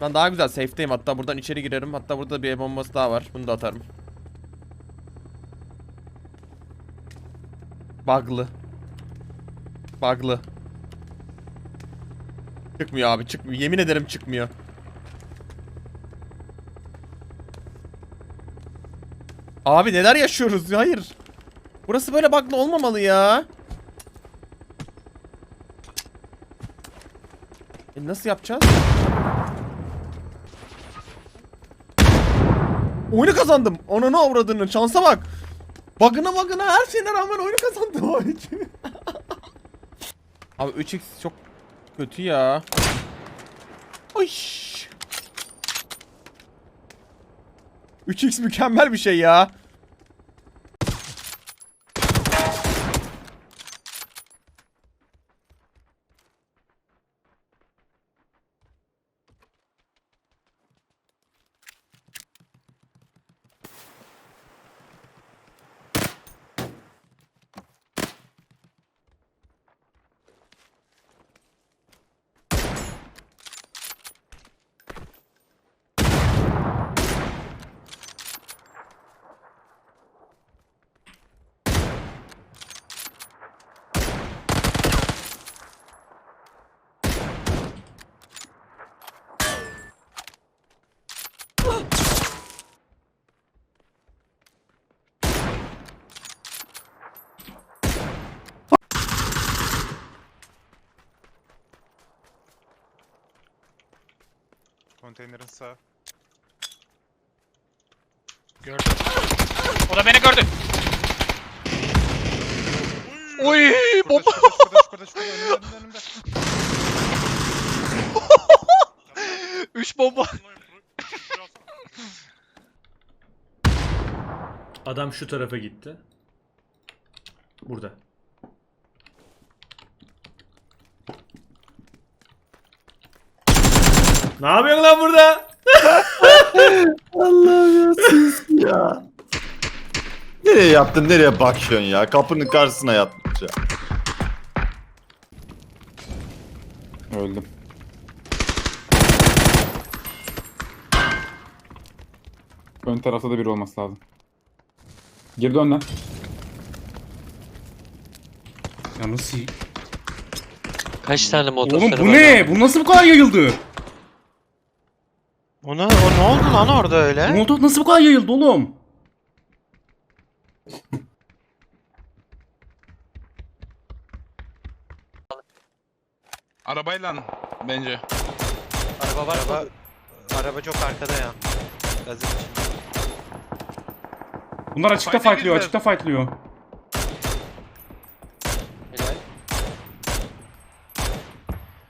Ben daha güzel safe'teyim hatta buradan içeri girerim. Hatta burada bir bombası daha var. Bunu da atarım. Bug'lı. Bug'lı. Çıkmıyor abi çıkmıyor. Yemin ederim çıkmıyor. Abi neler yaşıyoruz? Hayır. Burası böyle bug'lı olmamalı ya. E nasıl yapacağız? Oyunu kazandım. Ona ne avradını şansa bak. Bug'ına bug'ına her şeyine rağmen oyunu kazandım abi. abi 3x çok kötü ya. Ay. 3x mükemmel bir şey ya. Konteynerin sağ. Gördüm. O da beni gördü. Oy bomba. Şurada şurada şurada şurada önümde önümde önümde. 3 bomba. Adam şu tarafa gitti. Burada. Ne yapıyorsun lan burada? Allah'ım ya siz ya. Nereye yaptın nereye bakıyorsun ya? Kapının karşısına yatmış ya. Öldüm. Ön tarafta da biri olması lazım. Geri dön lan. Ya nasıl? Kaç tane motor Oğlum bu ne? Bu nasıl bu kadar yayıldı? O ne, o ne oldu lan orada öyle? Molotov nasıl bu kadar yayıldı oğlum? Arabayla bence. Araba var araba, araba çok arkada ya. Gazın içinde. Bunlar açıkta Fight'e fightlıyor, girdiler. açıkta fightlıyor. Helal.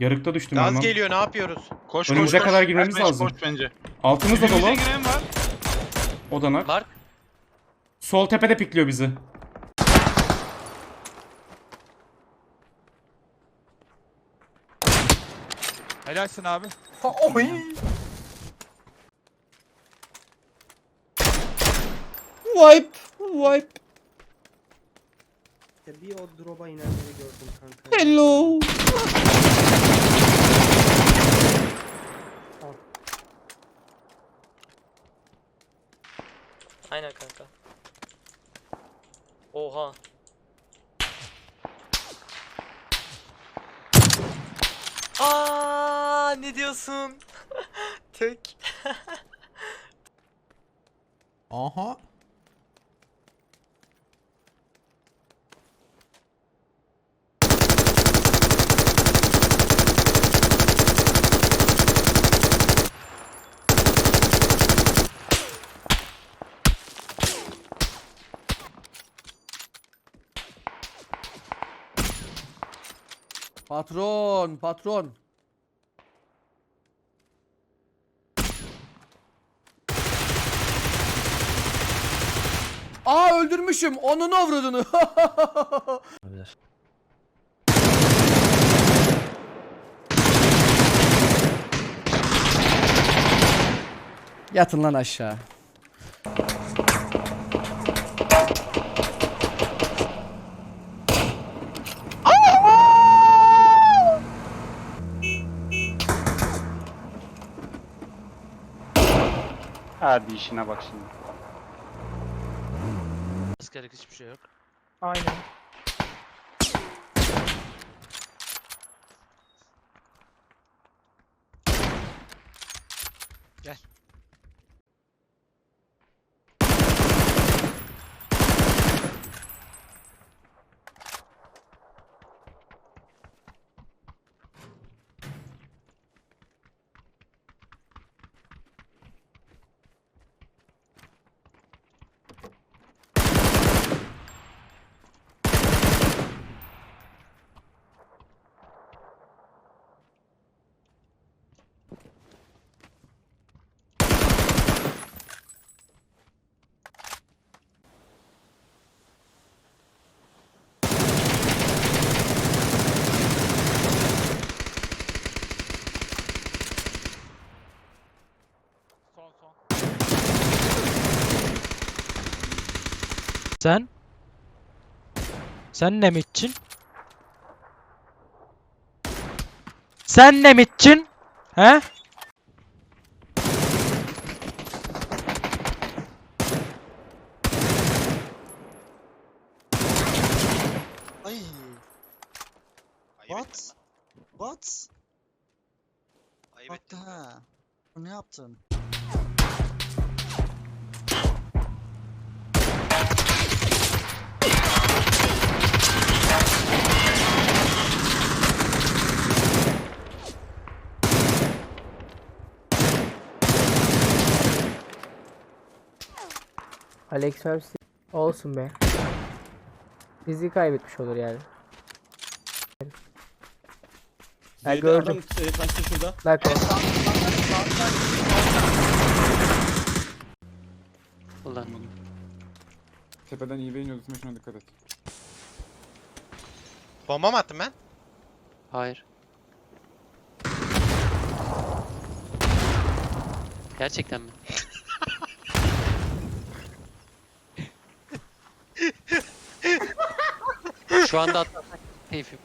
Yarıkta düştüm ben Gaz lan. geliyor ne yapıyoruz? Koş Önümüze koş, kadar koş. girmemiz Bence lazım. Koş bence. Altımız da dolu. Giren var. Odanak. Mark. Sol tepede pikliyor bizi. Helalsin abi. Wipe. Wipe. İşte bir o drop'a inenleri gördüm kanka. Hello. Aynen kanka. Oha. Aa ne diyorsun? Tek. Aha. Patron, patron. Aa öldürmüşüm. Onun avradını. Yatın lan aşağı. Hadi işine bak şimdi. Askerlik hiçbir şey yok. Aynen. Son Sen? Sen ne mitçin? Sen ne mitçin? He? Ay. What? What? What the hell? Ne yaptın? Alex Phelps olsun be. Bizi kaybetmiş olur yani. Ha, gördüm. Bak o. Ulan. Tepeden iyi. Sen şuna dikkat et. Bomba mı attım ben? Hayır. Gerçekten mi? Şu anda atlamak keyfim.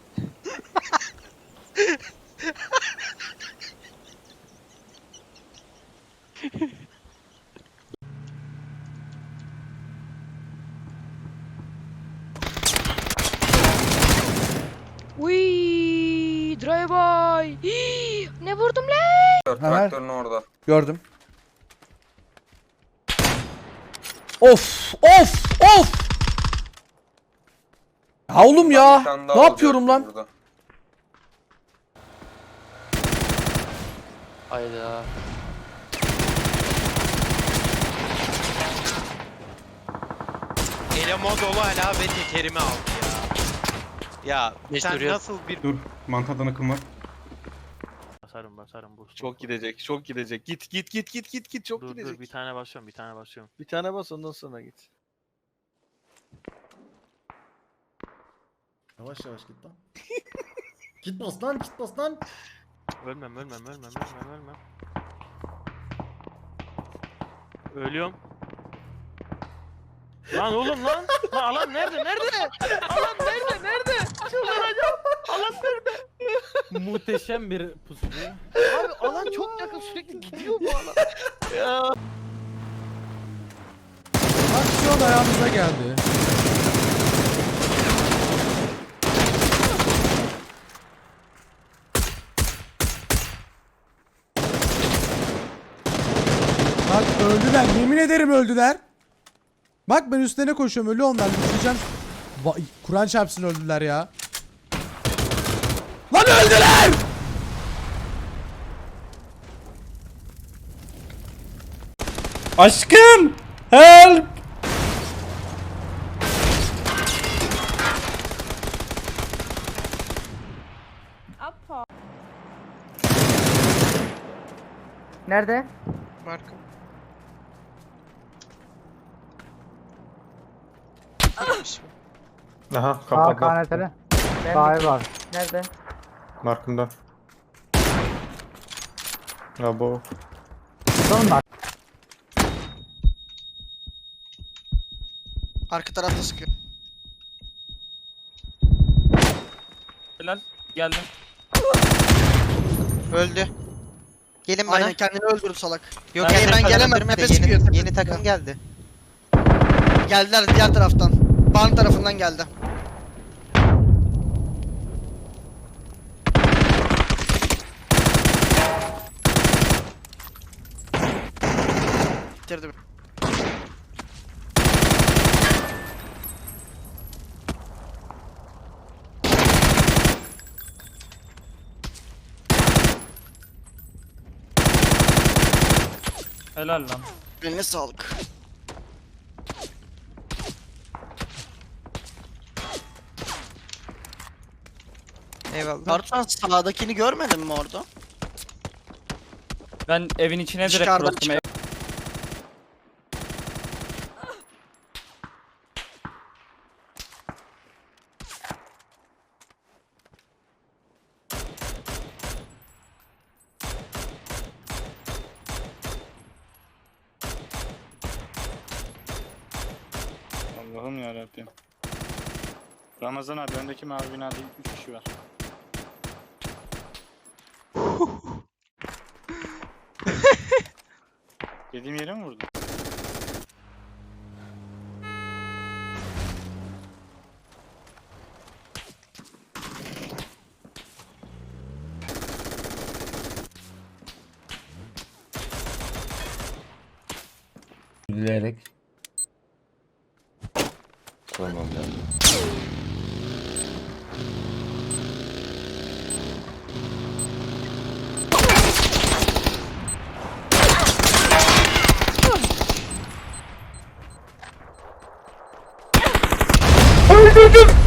Uy, drive by. ne vurdum lan? Traktörün orada. Gördüm. Of of of. Ya oğlum ya. Ne yapıyorum lan? Hayda. Elemo dolu hala ve tekerimi aldı ya. Ya Geç sen duruyor. nasıl bir Dur. Mantardan akım var. Basarım basarım bu. Çok gidecek, çok gidecek. Git git git git git git çok Dur gidecek. dur bir tane basıyorum bir tane basıyorum. Bir tane bas ondan sonra git. Yavaş yavaş git lan. git bas lan git bas lan. Ölmem ölmem ölmem ölmem ölmem. Ölüyorum. Lan oğlum lan. Lan alan nerede nerede? Alan nerede nerede? Çıldıracağım. Alan nerede? Muhteşem bir pusu. Abi alan çok yakın sürekli gidiyor bu alan. Aksiyon ayağımıza geldi. Bak öldüler. Yemin ederim öldüler. Bak ben üstlerine koşuyorum. Ölü onlar. Düşeceğim. Va- Kur'an çarpsın öldüler ya. Lan öldüler! Aşkım! Help! Nerede? markım? Aha Aa kanatları. Sahi var. Nerede? Markımdan. Abo. Son bak. Arka tarafta sıkıyor. Helal. Geldim. Öldü. Gelin bana. Aynen kendini öldürdü salak. Yok yeni ben takım gelemem, Yeni, sıkıyor. yeni takım geldi. Geldiler diğer taraftan. Barn tarafından geldi. Bitirdim. Helal lan. Eline sağlık. Eyvallah. Bartuan sağdakini görmedin mi orada? Ben evin içine direkt Dışarıdan bıraktım. çıkar. Allah'ım yarabbim. Ramazan abi öndeki mavi binada 3 kişi var. Dediğim yere mi vurdun? Dileyerek. Tamam yani.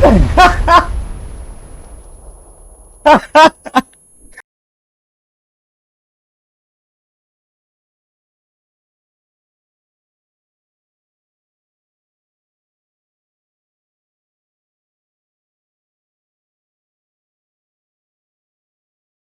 Ха-ха! Ха-ха!